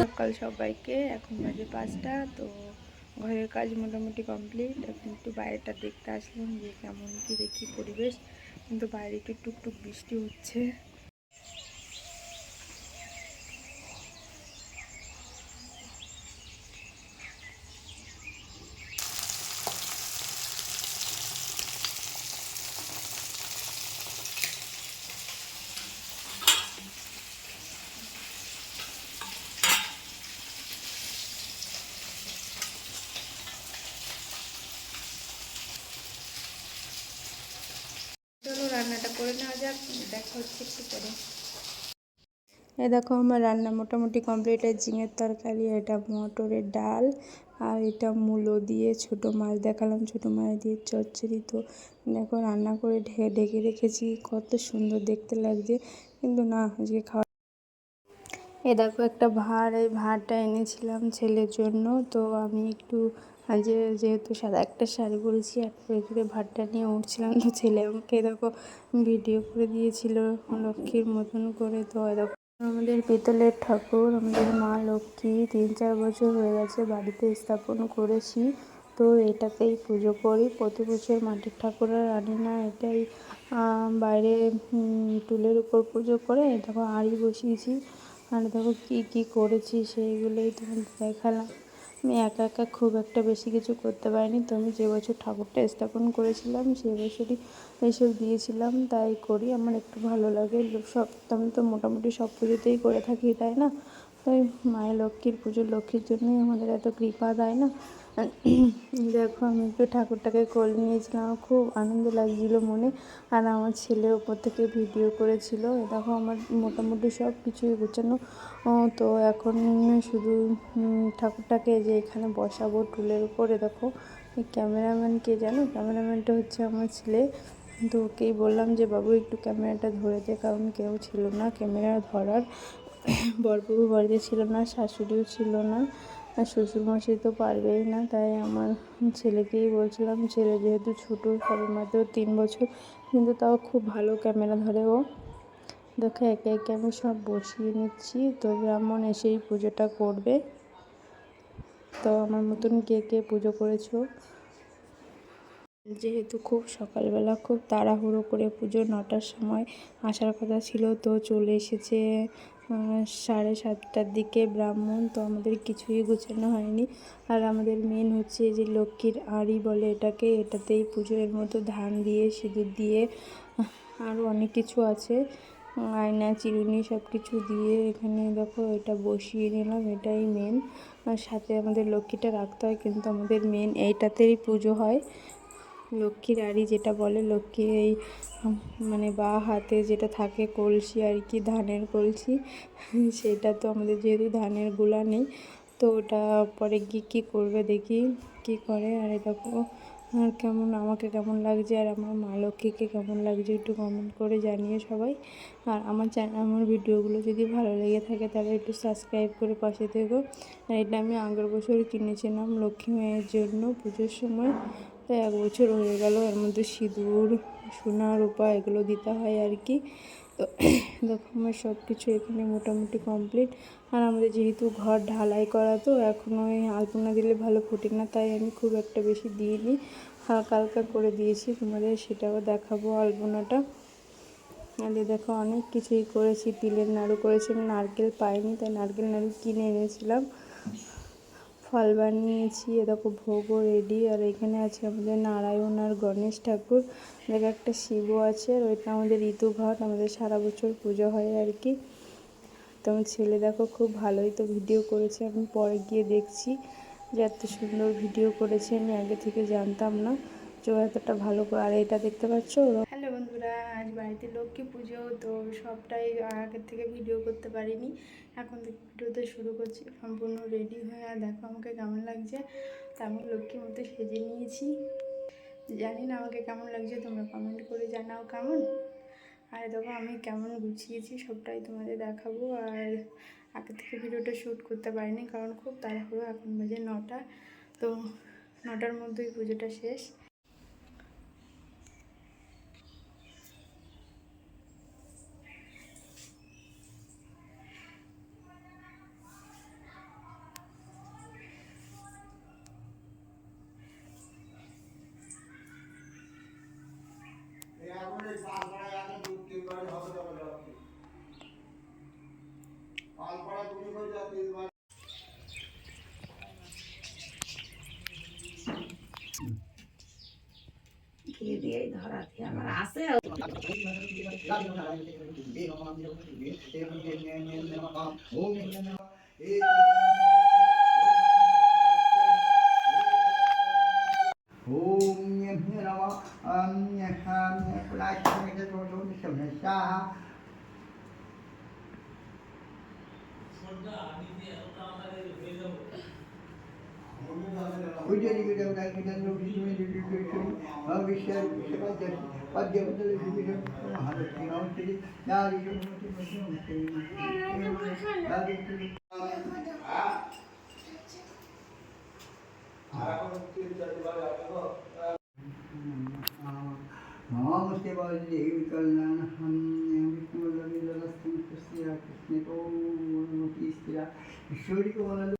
সকাল সবাইকে, এখন বাজে পাঁচটা, তো ঘরের কাজ মোটামুটি কমপ্লিট। এখন একটু বাইরেটা দেখতে আসলাম যে কেমন কি, দেখি পরিবেশ। কিন্তু বাইরে একটু টুকটুক বৃষ্টি হচ্ছে চলো রান্নাটা করে নেওয়া যাক, দেখা আমার রান্না মোটামুটি কমপ্লিট আছে ঝিঙের তরকারি, এটা মটরের ডাল, আর এটা মূলো দিয়ে ছোট মাছ, দেখালাম ছোট মাছ দিয়ে চচ্চড়ি। তো দেখো রান্না করে ঢেকে ঢেকে রেখেছি, কত সুন্দর দেখতে লাগছে, কিন্তু না, আজকে খাওয়া এ দেখো একটা ভাঁড়, এই ভাঁড়টা এনেছিলাম ছেলের জন্য, তো আমি একটু আজ যেহেতু সাদা একটা শাড়ি পরেছি, আর করে করে নিয়ে উঠছিলাম, তো ছেলে আমাকে দেখো ভিডিও করে দিয়েছিল লক্ষ্মীর মতন করে। তো এ দেখো আমাদের পিতলের ঠাকুর, আমাদের মা লক্ষ্মী তিন চার বছর হয়ে গেছে বাড়িতে স্থাপন করেছি। তো এটাতেই পুজো করি। প্রতি বছর মাটির ঠাকুর আর আনি না, এটাই বাইরে টুলের উপর পুজো করে। দেখো আড়ি বসিয়েছি। আর দেখো কী কী করেছি সেইগুলোই তোমাদের দেখালাম। আমি একা একা খুব একটা বেশি কিছু করতে পারিনি। তো আমি যে বছর ঠাকুরটা স্থাপন করেছিলাম, সে বছরই এইসব দিয়েছিলাম। তাই করি, আমার একটু ভালো লাগে। সব, আমি তো মোটামুটি সব পুজোতেই করে থাকি, তাই না? তাই মায়ের লক্ষ্মীর পুজো লক্ষ্মীর জন্যই আমাদের এত কৃপা দেয় না? দেখো, আমি একটু ঠাকুরটাকে কোলে নিয়েছিলাম খুব আনন্দ লাগছিল মনে। আর আমার ছেলে ওপর থেকে ভিডিও করেছিল। দেখো, আমার মোটামুটি সব কিছুই গোছানো। তো এখন শুধু ঠাকুরটাকে যে এখানে বসাবো টুলের উপরে। দেখো ক্যামেরাম্যান কে জানো? ক্যামেরাম্যানটা হচ্ছে আমার ছেলে। তো ওকেই বললাম যে, বাবু, একটু ক্যামেরাটা ধরে দে, কারণ কেউ ছিল না। ক্যামেরা ধরার বরবাবু বাড়িতে ছিল না, শাশুড়িও ছিল না। আর শ্বশুরমশাই তো পারবেই না, তাই আমার ছেলেকেই বলছিলাম, ছেলে যেহেতু ছোটো সবে মাত্র তিন বছর, কিন্তু তাও খুব ভালো ক্যামেরা ধরে ও। দেখো, একে একে আমি সব বসিয়ে নিচ্ছি, তো ব্রাহ্মণ এসেই পুজোটা করবে। তো আমার মতন কে কে পুজো করেছ? যেহেতু খুব সকালবেলা, খুব তাড়াহুড়ো করে পুজো নটার সময় আসার কথা ছিল, তো চলে এসেছে সাড়ে সাতটার দিকে ব্রাহ্মণ, তো আমাদের কিছুই গোছানো হয়নি। আর আমাদের মেন হচ্ছে যে লক্ষ্মীর আড়ি বলে এটাকে, এটাতেই পুজো এর মতো ধান দিয়ে, সিঁদুর দিয়ে আরও অনেক কিছু আছে। আয়না, চিরুনি সব কিছু দিয়ে এখানে দেখো এটা বসিয়ে নিলাম, এটাই মেন আর সাথে আমাদের লক্ষ্মীটা রাখতে হয়, কিন্তু আমাদের মেন এইটাতেই পুজো হয়। লক্ষ্মীর আড়ি যেটা বলে লক্ষ্মীর এই মানে বা হাতে যেটা থাকে কলসি আর কি, ধানের কলসি, সেটা তো আমাদের যেহেতু ধানেরগুলা নেই, তো ওটা পরে গিয়ে কী করবে দেখি কী করে। আর দেখো, আর কেমন, আমাকে কেমন লাগছে, আর আমার মা লক্ষ্মীকে কেমন লাগছে একটু কমেন্ট করে জানিয়ে সবাই। আর আমার চ্যানেল আমার ভিডিওগুলো যদি ভালো লেগে থাকে তাহলে একটু সাবস্ক্রাইব করে পাশে থেকো। আর এটা আমি আগের বছর কিনেছিলাম লক্ষ্মী মায়ের জন্য পুজোর সময়। তো এক বছর হয়ে গেল, এর মধ্যে সিঁদুর, সোনা, রূপা এগুলো দিতে হয় আর কি। তো দেখো আমার সব কিছু এখানে মোটামুটি কমপ্লিট আর আমাদের যেহেতু ঘর ঢালাই করা, তো এখনও ওই আলপনা দিলে ভালো ফোটে না, তাই আমি খুব একটা বেশি দিইনি। হালকা হালকা করে দিয়েছি, তোমাদের সেটাও দেখাবো আলপনাটা। আর দেখো অনেক কিছুই করেছি, তিলের নাড়ু করেছি, আমি নারকেল পাইনি, তাই নারকেল নাড়ু কিনে এনেছিলাম। ফল বানিয়েছি দেখো ভোগও রেডি আর এখানে আছে আমাদের নারায়ণ আর গণেশ ঠাকুর। দেখো একটা শিব আছে, আর ওইটা আমাদের ঋতু ভাত আমাদের সারা বছর পুজো হয় আর কি। তো আমার ছেলে দেখো খুব ভালোই তো ভিডিও করেছে, আমি পরে গিয়ে দেখছি যে এত সুন্দর ভিডিও করেছে, আমি আগে থেকে জানতাম না। এতটা ভালো করে? আর এটা দেখতে পাচ্ছ হ্যালো বন্ধুরা, আজ বাড়িতে লক্ষ্মী পুজো, তো সবটাই আগের থেকে ভিডিও করতে পারিনি। এখন ভিডিওতে শুরু করছি, সম্পূর্ণ রেডি হয়ে। আর দেখো আমাকে কেমন লাগছে, তা আমি লক্ষ্মীর মতো সেজে নিয়েছি। জানি না আমাকে কেমন লাগছে, তোমরা কমেন্ট করে জানাও কেমন। আর দেখো আমি কেমন গুছিয়েছি, সবটাই তোমাদের দেখাবো। আর আগে থেকে ভিডিওটা শ্যুট করতে পারিনি, কারণ খুব তাড়াহুড়ো, এখন বাজে নটা। তো নটার মধ্যেই পুজোটা শেষ আর এই দেখো আমার সব কিছু এখানে মোটামুটি কমপ্লিট আর আমাদের যেহেতু ঘর ঢালাই করা তো এখনও ওই আলপনা দিলে ভালো ফোটে না তাই আমি খুব একটা বেশি দিইনি হালকা হালকা করে দিয়েছি তোমাদের সেটাও দেখাবো আলপনাটা আর এই দেখো আমার সব কিছু এখানে মোটামুটি কমপ্লিট আর আমাদের যেহেতু ঘর ঢালাই করা তো এখনও ওই আলপনা দিলে ভালো ফোটে না তাই আমি খুব একটা বেশি দিইনি হালকা হালকা করে দিয়েছি তোমাদের সেটাও দেখাবো আর আমাদের যেহেতু ঘর ঢালাই করা তো এখনও ওই আলপনা দিলে ভালো ফোটে না তাই আমি খুব একটা বেশি দিইনি খেয়ে দিয়েই ধরাতে আমার আছে ॐ विजयनिमिदं काकिदन्नोभिष्मयनिर्दिष्टं भविष्यद्विषपद्यं पद्यपदलविमिदं महालक्ष्मीनामश्री नारीशमस्ति आराम से चलवा जाएगा नाम से वाल्यैकल्लन विष्णुवल्लभिलस्तम कृष्णया कृष्ण को स्थिर ईश्वरी को